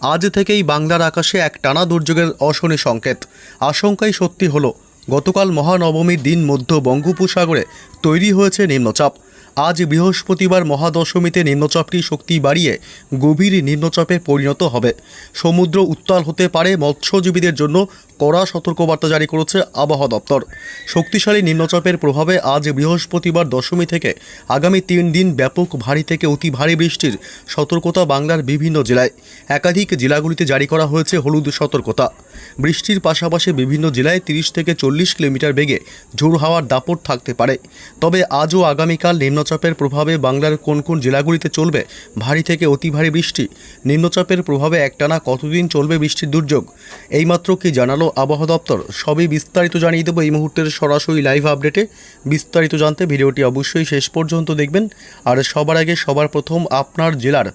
আজ থেকেই বাংলার আকাশে এক টানা দুর্যোগের অশনি সংকেত। আশঙ্কাই সত্যি হলো, গতকাল মহানবমীর দিন মধ্য বঙ্গোপসাগরে তৈরি হয়েছে নিম্নচাপ। আজ বৃহস্পতিবার মহাদশমীতে নিম্নচাপটি শক্তি বাড়িয়ে গভীর নিম্নচাপে পরিণত হবে। সমুদ্র উত্তাল হতে পারে মৎস্যজীবীদের জন্য, কড়া সতর্কবার্তা জারি করেছে আবহাওয়া দপ্তর। শক্তিশালী নিম্নচাপের প্রভাবে আজ বৃহস্পতিবার দশমী থেকে আগামী তিন দিন ব্যাপক ভারী থেকে অতি ভারী বৃষ্টির সতর্কতা বাংলার বিভিন্ন জেলায়। একাধিক জেলাগুলিতে জারি করা হয়েছে হলুদ সতর্কতা। বৃষ্টির পাশাপাশি বিভিন্ন জেলায় তিরিশ থেকে চল্লিশ কিলোমিটার বেগে ঝোড়ো হাওয়ার দাপট থাকতে পারে। তবে আজও আগামীকাল নিম্নচাপের প্রভাবে বাংলার কোন কোন জেলাগুলিতে চলবে? ভারী থেকে অতি ভারী বৃষ্টি। নিম্নচাপের প্রভাবে একটানা কতদিন চলবে বৃষ্টির দুর্যোগ? এইমাত্র কি জানালো আবহাওয়া দপ্তর? সবই বিস্তারিত জানিয়ে দেবো এই মুহূর্তের সরাসরি লাইভ আপডেটে। বিস্তারিত জানতে ভিডিওটি অবশ্যই শেষ পর্যন্ত দেখবেন। আর সবার আগে সবার প্রথম আপনার জেলার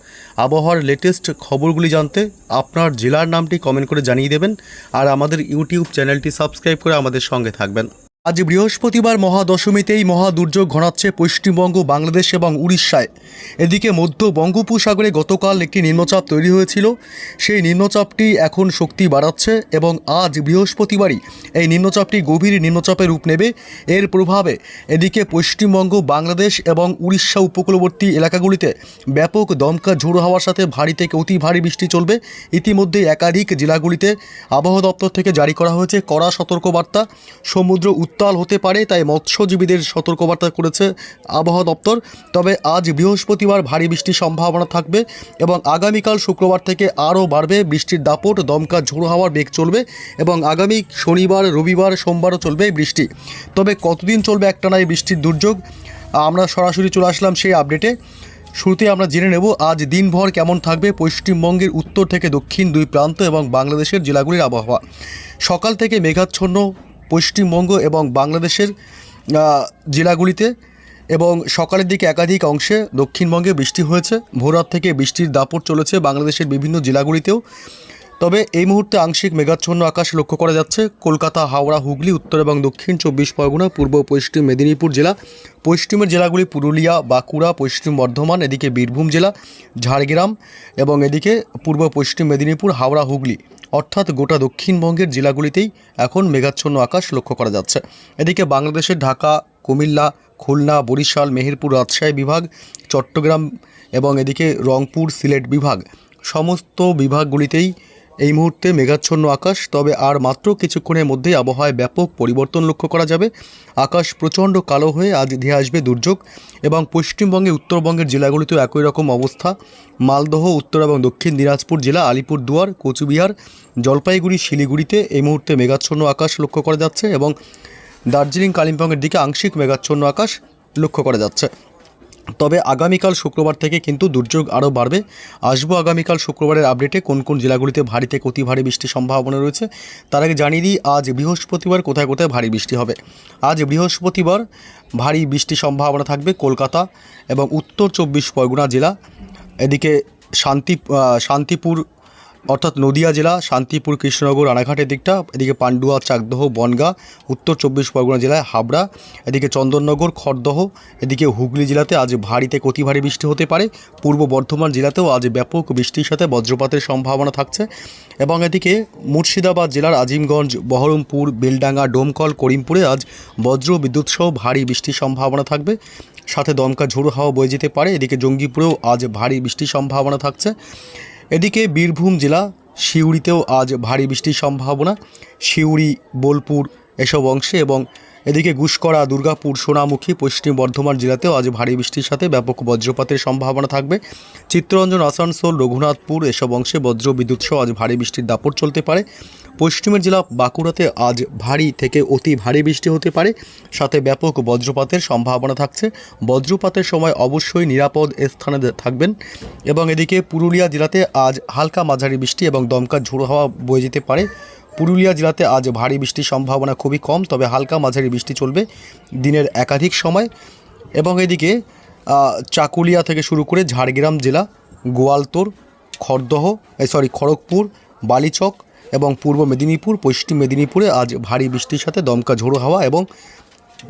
আবহাওয়ার লেটেস্ট খবরগুলি জানতে আপনার জেলার নামটি কমেন্ট করে জানিয়ে দেবেন। আর আমাদের ইউটিউব চ্যানেলটি সাবস্ক্রাইব করে আমাদের সঙ্গে থাকবেন। আজ বৃহস্পতিবার মহাদশমীতেই মহা দুর্যোগ ঘনাচ্ছে পশ্চিমবঙ্গ, বাংলাদেশ এবং উড়িষ্যায়। এদিকে মধ্য বঙ্গোপসাগরে গতকাল একটি নিম্নচাপ তৈরি হয়েছিল। সেই নিম্নচাপটি এখন শক্তি বাড়াচ্ছে এবং আজ বৃহস্পতিবারই এই নিম্নচাপটি গভীর নিম্নচাপে রূপ নেবে। এর প্রভাবে এদিকে পশ্চিমবঙ্গ, বাংলাদেশ এবং উড়িষ্যা উপকূলবর্তী এলাকাগুলিতে ব্যাপক দমকা ঝোড়ো হওয়ার সাথে ভারী থেকে অতি ভারী বৃষ্টি চলবে। ইতিমধ্যে একাধিক জেলাগুলিতে আবহাওয়া দপ্তর থেকে জারি করা হয়েছে কড়া সতর্কবার্তা। সমুদ্র উত্তাল হতে পারে, তাই মৎস্যজীবীদের সতর্কবার্তা করেছে আবহাওয়া দপ্তর। তবে আজ বৃহস্পতিবার ভারী বৃষ্টির সম্ভাবনা থাকবে এবং আগামীকাল শুক্রবার থেকে আরও বাড়বে। বৃষ্টির দাপট, দমকা, ঝোড়ো হাওয়ার বেগ চলবে এবং আগামী শনিবার, রবিবার, সোমবারও চলবে বৃষ্টি। তবে কতদিন চলবে একটানা এই বৃষ্টির দুর্যোগ, আমরা সরাসরি চলে আসলাম সেই আপডেটে। শুরুতে আমরা জেনে নেব আজ দিনভর কেমন থাকবে পশ্চিমবঙ্গের উত্তর থেকে দক্ষিণ দুই প্রান্ত এবং বাংলাদেশের জেলাগুলির আবহাওয়া। সকাল থেকে মেঘাচ্ছন্ন পশ্চিমবঙ্গ এবং বাংলাদেশের জেলাগুলিতে এবং সকালের দিকে একাধিক অংশে দক্ষিণবঙ্গে বৃষ্টি হয়েছে। ভোররাত থেকে বৃষ্টির দাপট চলেছে বাংলাদেশের বিভিন্ন জেলাগুলিতেও। তবে এই মুহূর্তে আংশিক মেঘাচ্ছন্ন আকাশ লক্ষ্য করা যাচ্ছে। কলকাতা, হাওড়া, হুগলি, উত্তর এবং দক্ষিণ চব্বিশ পরগনা, পূর্ব, পশ্চিম মেদিনীপুর জেলা, পশ্চিমের জেলাগুলি পুরুলিয়া, বাঁকুড়া, পশ্চিম বর্ধমান, এদিকে বীরভূম জেলা, ঝাড়গ্রাম এবং এদিকে পূর্ব, পশ্চিম মেদিনীপুর, হাওড়া, হুগলি। অর্থাৎ গোটা দক্ষিণবঙ্গের জেলাগুলিতেই এখন মেঘাচ্ছন্ন আকাশ লক্ষ্য করা যাচ্ছে। এদিকে বাংলাদেশের ঢাকা, কুমিল্লা, খুলনা, বরিশাল, মেহেরপুর রাজশাহী বিভাগ, চট্টগ্রাম এবং এদিকে রংপুর, সিলেট বিভাগ, সমস্ত বিভাগগুলিতেই এই মুহূর্তে মেঘাচ্ছন্ন আকাশ, তবে আর মাত্র কিছুক্ষণের মধ্যেই আবহাওয়ায় ব্যাপক পরিবর্তন লক্ষ্য করা যাবে। আকাশ প্রচণ্ড কালো হয়ে আজ ধেয়ে আসবে দুর্যোগ এবং পশ্চিমবঙ্গে, উত্তরবঙ্গের জেলাগুলিতেও একই রকম অবস্থা। মালদহ, উত্তর এবং দক্ষিণ দিনাজপুর জেলা, আলিপুরদুয়ার, কোচবিহার, জলপাইগুড়ি, শিলিগুড়িতে এই মুহূর্তে মেঘাচ্ছন্ন আকাশ লক্ষ্য করা যাচ্ছে এবং দার্জিলিং, কালিম্পংয়ের দিকে আংশিক মেঘাচ্ছন্ন আকাশ লক্ষ্য করা যাচ্ছে। তবে আগামীকাল শুক্রবার থেকে কিন্তু দুর্যোগ আরও বাড়বে। আসব আগামীকাল শুক্রবারের আপডেটে কোন কোন জেলাগুলিতে ভারী থেকে অতি ভারী বৃষ্টির সম্ভাবনা রয়েছে, তার আগে জানিয়ে দিই, আজ বৃহস্পতিবার কোথায় কোথায় ভারী বৃষ্টি হবে। আজ বৃহস্পতিবার ভারী বৃষ্টির সম্ভাবনা থাকবে কলকাতা এবং উত্তর চব্বিশ পরগনা জেলা। এদিকে শান্তি শান্তিপুর অর্থাৎ নদিয়া জেলা, শান্তিপুর, কৃষ্ণনগর, রানাঘাটের দিকটা, এদিকে পান্ডুয়া, চাকদহ, বনগাঁ, উত্তর চব্বিশ পরগনা জেলায় হাবড়া, এদিকে চন্দননগর, খড়দহ, এদিকে হুগলি জেলাতে আজ ভারীতে অতি ভারী বৃষ্টি হতে পারে। পূর্ব বর্ধমান জেলাতেও আজ ব্যাপক বৃষ্টির সাথে বজ্রপাতের সম্ভাবনা থাকছে। এবং এদিকে মুর্শিদাবাদ জেলার আজিমগঞ্জ, বহরমপুর, বেলডাঙ্গা, ডোমকল, করিমপুরে আজ বজ্র বিদ্যুৎ সহ ভারী বৃষ্টির সম্ভাবনা থাকবে। সাথে দমকা, ঝোড়ো হাওয়া বয়ে যেতে পারে। এদিকে জঙ্গিপুরেও আজ ভারী বৃষ্টির সম্ভাবনা থাকছে। এদিকে বীরভূম জেলা সিউড়িতেও আজ ভারী বৃষ্টির সম্ভাবনা। সিউড়ি বোলপুর এসব অংশে এবং এদিকে গুসকরা, দুর্গাপুর, সোনামুখী, পশ্চিম বর্ধমান জেলাতেও আজ ভারী বৃষ্টির সাথে ব্যাপক বজ্রপাতের সম্ভাবনা থাকবে। চিত্তরঞ্জন, আসানসোল, রঘুনাথপুর এসব অংশে বজ্র বিদ্যুৎসহ আজ ভারী বৃষ্টির দাপট চলতে পারে। পশ্চিমের জেলা বাঁকুড়াতে আজ ভারী থেকে অতি ভারী বৃষ্টি হতে পারে। সাথে ব্যাপক বজ্রপাতের সম্ভাবনা থাকছে। বজ্রপাতের সময় অবশ্যই নিরাপদ স্থানে থাকবেন। এবং এদিকে পুরুলিয়া জেলাতে আজ হালকা মাঝারি বৃষ্টি এবং দমকা ঝোড়ো হাওয়া বয়ে যেতে পারে। পুরুলিয়া জেলাতে আজ ভারী বৃষ্টির সম্ভাবনা খুবই কম, তবে হালকা মাঝারি বৃষ্টি চলবে দিনের একাধিক সময়। এবং এদিকে চাকুলিয়া থেকে শুরু করে ঝাড়গ্রাম জেলা, গোয়ালতোর খড়দহ সরি, খড়গপুর, বালিচক এবং পূর্ব মেদিনীপুর, পশ্চিম মেদিনীপুরে আজ ভারী বৃষ্টির সাথে দমকা ঝোড়ো হাওয়া এবং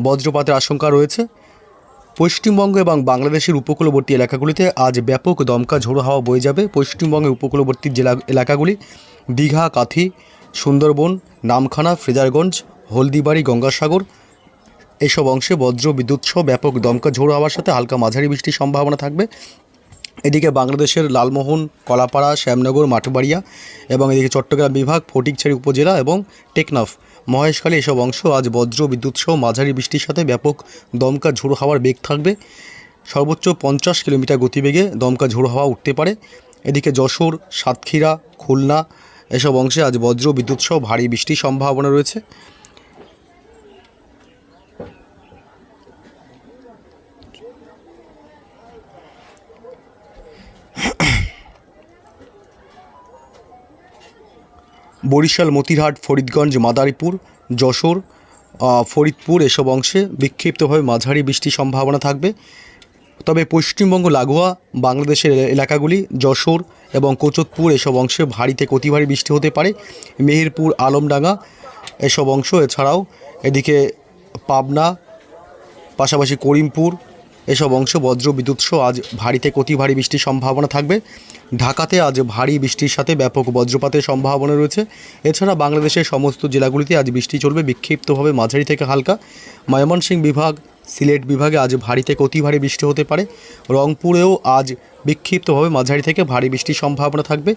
বজ্রপাতের আশঙ্কা রয়েছে। পশ্চিমবঙ্গ এবং বাংলাদেশের উপকূলবর্তী এলাকাগুলিতে আজ ব্যাপক দমকা ঝোড়ো হাওয়া বয়ে যাবে। পশ্চিমবঙ্গের উপকূলবর্তী জেলা এলাকাগুলি দীঘা, কাথি, সুন্দরবন, নামখানা, ফ্রেজারগঞ্জ, হলদিবাড়ি, গঙ্গাসাগর এসব অংশে বজ্র, বিদ্যুৎ সহ ব্যাপক দমকা ঝোড়ো হাওয়ার সাথে হালকা মাঝারি বৃষ্টির সম্ভাবনা থাকবে। এদিকে বাংলাদেশের লালমোহন, কলাপাড়া, শ্যামনগর, মাঠবাড়িয়া এবং এদিকে চট্টগ্রাম বিভাগ, ফটিকছড়ি উপজেলা এবং টেকনাফ। মহেশখালী এসব অংশ আজ বজ্র বিদ্যুৎ সহ মাঝারি বৃষ্টির সাথে ব্যাপক দমকা ঝোড়ো হাওয়ার বেগ থাকবে। সর্বোচ্চ পঞ্চাশ কিলোমিটার গতিবেগে দমকা ঝোড়ো হাওয়া উঠতে পারে। এদিকে যশোর, সাতক্ষীরা, খুলনা এসব অংশে আজ বজ্র বিদ্যুৎ সহ ভারী বৃষ্টির সম্ভাবনা রয়েছে। বরিশাল, মতিরহাট, ফরিদগঞ্জ, মাদারীপুর, যশোর ফরিদপুর এসব অংশে বিক্ষিপ্তভাবে মাঝারি বৃষ্টির সম্ভাবনা থাকবে। তবে পশ্চিমবঙ্গ, লাগোয়া, বাংলাদেশের এলা- এলাকাগুলি, যশোর এবং কোচতপুর এসব অংশে ভারী থেকে অতি ভারী বৃষ্টি হতে পারে। মেহেরপুর, আলমডাঙ্গা এসব অংশ, এছাড়াও এদিকে পাবনা, পাশাপাশি করিমপুর এসব অংশ বজ্র বিদ্যুৎ সহ আজ ভারীতে অতি ভারী বৃষ্টির সম্ভাবনা থাকবে। ঢাকাতে আজ ভারী বৃষ্টির সাথে ব্যাপক বজ্রপাতের সম্ভাবনা রয়েছে। এছাড়া বাংলাদেশের সমস্ত জেলাগুলিতে আজ বৃষ্টি চলবে বিক্ষিপ্তভাবে মাঝারি থেকে হালকা। ময়মনসিংহ বিভাগ, সিলেট বিভাগে আজ ভারী থেকে অতি ভারী বৃষ্টি হতে পারে। রংপুরেও আজ বিক্ষিপ্তভাবে মাঝারি থেকে ভারী বৃষ্টির সম্ভাবনা থাকবে।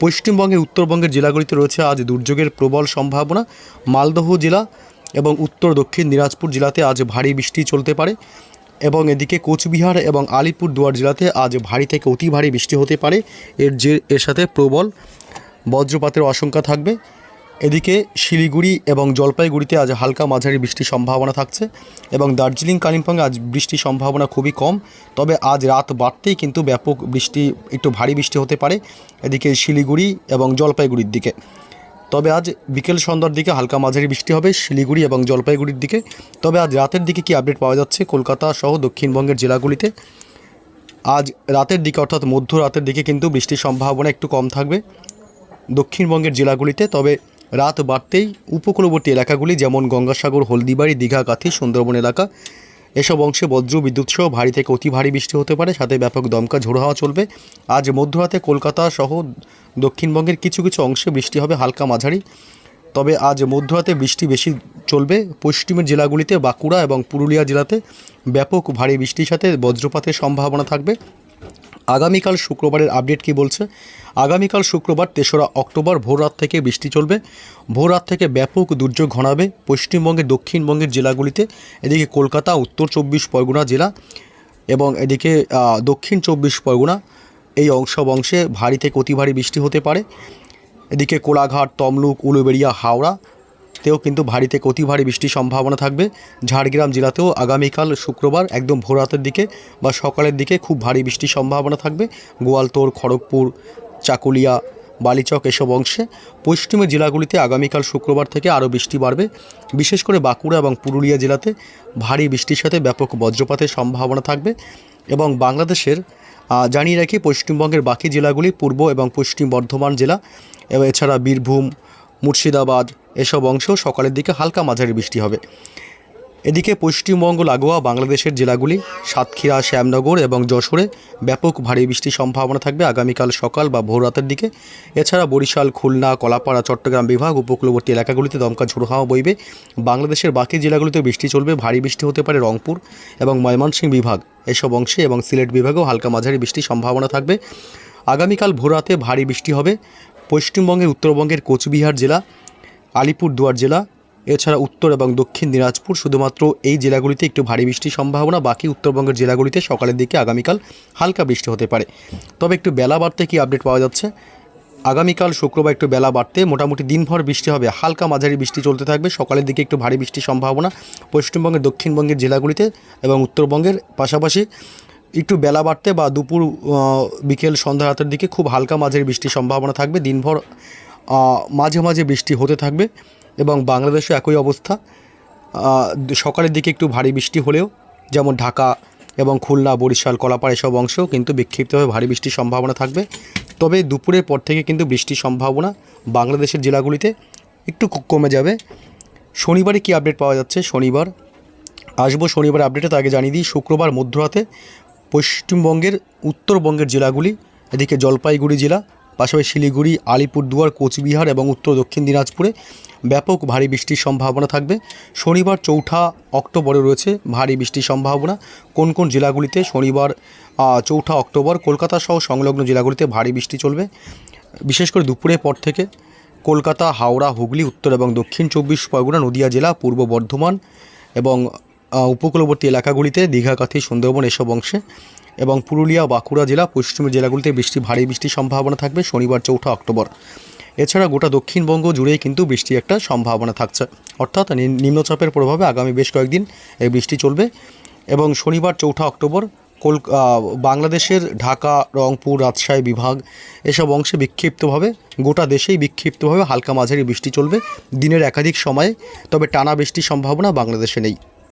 পশ্চিমবঙ্গের, উত্তরবঙ্গের জেলাগুলিতে রয়েছে আজ দুর্যোগের প্রবল সম্ভাবনা। মালদহ জেলা এবং উত্তর দক্ষিণ দিনাজপুর জেলাতে আজ ভারী বৃষ্টি চলতে পারে। এবং এদিকে কোচবিহার এবং আলিপুর দুয়ার জেলাতে আজ ভারী থেকে অতি ভারী বৃষ্টি হতে পারে। এর যে, এর সাথে প্রবল বজ্রপাতের আশঙ্কা থাকবে। এদিকে শিলিগুড়ি এবং জলপাইগুড়িতে আজ হালকা মাঝারি বৃষ্টির সম্ভাবনা থাকছে এবং দার্জিলিং, কালিম্পংয়ে আজ বৃষ্টির সম্ভাবনা খুবই কম। তবে আজ রাত বাড়তেই কিন্তু ব্যাপক বৃষ্টি, একটু ভারী বৃষ্টি হতে পারে। এদিকে শিলিগুড়ি এবং জলপাইগুড়ির দিকে। তবে আজ বিকেল সন্ধ্যার দিকে হালকা মাঝারি বৃষ্টি হবে, শিলিগুড়ি এবং জলপাইগুড়ির দিকে। তবে আজ রাতের দিকে কি আপডেট পাওয়া যাচ্ছে? কলকাতা সহ দক্ষিণবঙ্গের জেলাগুলিতে। আজ রাতের দিকে অর্থাৎ মধ্য রাতের দিকে কিন্তু বৃষ্টির সম্ভাবনা একটু কম থাকবে দক্ষিণবঙ্গের জেলাগুলিতে। তবে রাত বাড়তেই উপকূলবর্তী এলাকাগুলি যেমন গঙ্গাসাগর, হলদিবাড়ি, দীঘা, কাথি, সুন্দরবন এলাকা এসব অংশে বজ্র বিদ্যুৎ সহ ভারী থেকে অতি ভারী বৃষ্টি হতে পারে, সাথে ব্যাপক দমকা ঝোড়ো হাওয়া চলবে। আজ মধ্যরাতে কলকাতা সহ দক্ষিণবঙ্গের কিছু কিছু অংশে বৃষ্টি হবে হালকা মাঝারি। তবে আজ মধ্যরাতে বৃষ্টি বেশি চলবে। পশ্চিমের জেলাগুলিতে বাঁকুড়া এবং পুরুলিয়া জেলাতে ব্যাপক ভারী বৃষ্টির সাথে বজ্রপাতের সম্ভাবনা থাকবে। আগামীকাল শুক্রবারের আপডেট কি বলছে? আগামীকাল শুক্রবার তেসরা অক্টোবর ভোররাত থেকে বৃষ্টি চলবে। ভোররাত থেকে ব্যাপক দুর্যোগ ঘনাবে। পশ্চিমবঙ্গের দক্ষিণবঙ্গের জেলাগুলিতে, এদিকে কলকাতা, উত্তর চব্বিশ পরগনা জেলা এবং এদিকে দক্ষিণ চব্বিশ পরগনা এই অংশ অংশে ভারী থেকে অতি ভারী বৃষ্টি হতে পারে। এদিকে কোলাঘাট, তমলুক, উলুবেড়িয়া, হাওড়া তেও কিন্তু ভারী থেকে অতি ভারী বৃষ্টির সম্ভাবনা থাকবে। ঝাড়গ্রাম জেলাতেও আগামীকাল শুক্রবার একদম ভোররাতের দিকে বা সকালের দিকে খুব ভারী বৃষ্টির সম্ভাবনা থাকবে। গোয়ালতোড় খড়গপুর, চাকুলিয়া, বালিচক এসব অংশে পশ্চিমের জেলাগুলিতে আগামীকাল শুক্রবার থেকে আরও বৃষ্টি বাড়বে। বিশেষ করে বাঁকুড়া এবং পুরুলিয়া জেলাতে ভারী বৃষ্টির সাথে ব্যাপক বজ্রপাতের সম্ভাবনা থাকবে এবং বাংলাদেশের জানিয়ে রাখি পশ্চিমবঙ্গের বাকি জেলাগুলি পূর্ব এবং পশ্চিম বর্ধমান জেলা এছাড়া বীরভূম, মুর্শিদাবাদ এসব অংশ সকালের দিকে হালকা মাঝারি বৃষ্টি হবে। এদিকে পশ্চিমবঙ্গ লাগোয়া, বাংলাদেশের জেলাগুলি, সাতক্ষীরা, শ্যামনগর এবং যশোরে ব্যাপক ভারী বৃষ্টির সম্ভাবনা থাকবে আগামীকাল সকাল বা ভোর রাতের দিকে। এছাড়া বরিশাল, খুলনা, কলাপাড়া, চট্টগ্রাম বিভাগ, উপকূলবর্তী এলাকাগুলিতে দমকা ঝোড়ো হাওয়া বইবে। বাংলাদেশের বাকি জেলাগুলিতে বৃষ্টি চলবে, ভারী বৃষ্টি হতে পারে রংপুর এবং ময়মনসিংহ বিভাগ। এসব অংশে এবং সিলেট বিভাগেও হালকা মাঝারি বৃষ্টির সম্ভাবনা থাকবে। আগামীকাল ভোররাতে ভারী বৃষ্টি হবে। পশ্চিমবঙ্গের, উত্তরবঙ্গের, কোচবিহার জেলা আলিপুরদুয়ার জেলা, এছাড়া উত্তর এবং দক্ষিণ দিনাজপুর। শুধুমাত্র এই জেলাগুলিতে একটু ভারী বৃষ্টির সম্ভাবনা, বাকি উত্তরবঙ্গের জেলাগুলিতে সকালের দিকে আগামীকাল হালকা বৃষ্টি হতে পারে। তবে একটু বেলা বাড়তে কি আপডেট পাওয়া যাচ্ছে? আগামীকাল শুক্রবার একটু বেলা বাড়তে মোটামুটি দিনভর বৃষ্টি হবে। হালকা মাঝারি বৃষ্টি চলতে থাকবে। সকালের দিকে একটু ভারী বৃষ্টির সম্ভাবনা পশ্চিমবঙ্গের, দক্ষিণবঙ্গের জেলাগুলিতে এবং উত্তরবঙ্গের পাশাপাশি একটু বেলা বাড়তে বা দুপুর বিকেল, সন্ধ্যা রাতের দিকে খুব হালকা মাঝারি বৃষ্টির সম্ভাবনা থাকবে। দিনভর মাঝে মাঝে বৃষ্টি হতে থাকবে এবং বাংলাদেশে একই অবস্থা। সকালের দিকে একটু ভারী বৃষ্টি হলেও, যেমন ঢাকা এবং খুলনা, বরিশাল, কলাপাড়া এসব অংশেও কিন্তু বিক্ষিপ্তভাবে ভারী বৃষ্টির সম্ভাবনা থাকবে। তবে দুপুরের পর থেকে কিন্তু বৃষ্টির সম্ভাবনা বাংলাদেশের জেলাগুলিতে একটু কমে যাবে। শনিবারে কি আপডেট পাওয়া যাচ্ছে? শনিবার। আসব শনিবার আপডেটে তাকে জানিয়ে দিই, শুক্রবার মধ্যরাতে পশ্চিমবঙ্গের উত্তরবঙ্গের জেলাগুলি, এদিকে জলপাইগুড়ি জেলা পাশাপাশি শিলিগুড়ি, আলিপুরদুয়ার, কোচবিহার এবং উত্তর দক্ষিণ দিনাজপুরে ব্যাপক ভারী বৃষ্টির সম্ভাবনা থাকবে। শনিবার চৌঠা অক্টোবরে রয়েছে ভারী বৃষ্টির সম্ভাবনা। কোন কোন জেলাগুলিতে শনিবার চৌঠা অক্টোবর কলকাতা সহ সংলগ্ন জেলাগুলিতে ভারী বৃষ্টি চলবে। বিশেষ করে দুপুরের পর থেকে কলকাতা, হাওড়া, হুগলি, উত্তর এবং দক্ষিণ চব্বিশ পরগনা, নদিয়া জেলা, পূর্ব বর্ধমান এবং উপকূলবর্তী এলাকাগুলিতে দীঘাকাথি সুন্দরবন এসব অংশে এবং পুরুলিয়া বাঁকুড়া জেলা পশ্চিমের জেলাগুলিতে বৃষ্টি, ভারী বৃষ্টির সম্ভাবনা থাকবে শনিবার চৌঠা অক্টোবর। এছাড়া গোটা দক্ষিণবঙ্গ জুড়েই কিন্তু বৃষ্টি একটা সম্ভাবনা থাকছে। অর্থাৎ নিম্নচাপের প্রভাবে আগামী বেশ কয়েকদিন এই বৃষ্টি চলবে এবং শনিবার চৌঠা অক্টোবর কল বাংলাদেশের ঢাকা, রংপুর, রাজশাহী বিভাগ এসব অংশে বিক্ষিপ্তভাবে, গোটা দেশেই বিক্ষিপ্তভাবে হালকা মাঝারি বৃষ্টি চলবে। দিনের একাধিক সময়ে, তবে টানা বৃষ্টির সম্ভাবনা বাংলাদেশে নেই।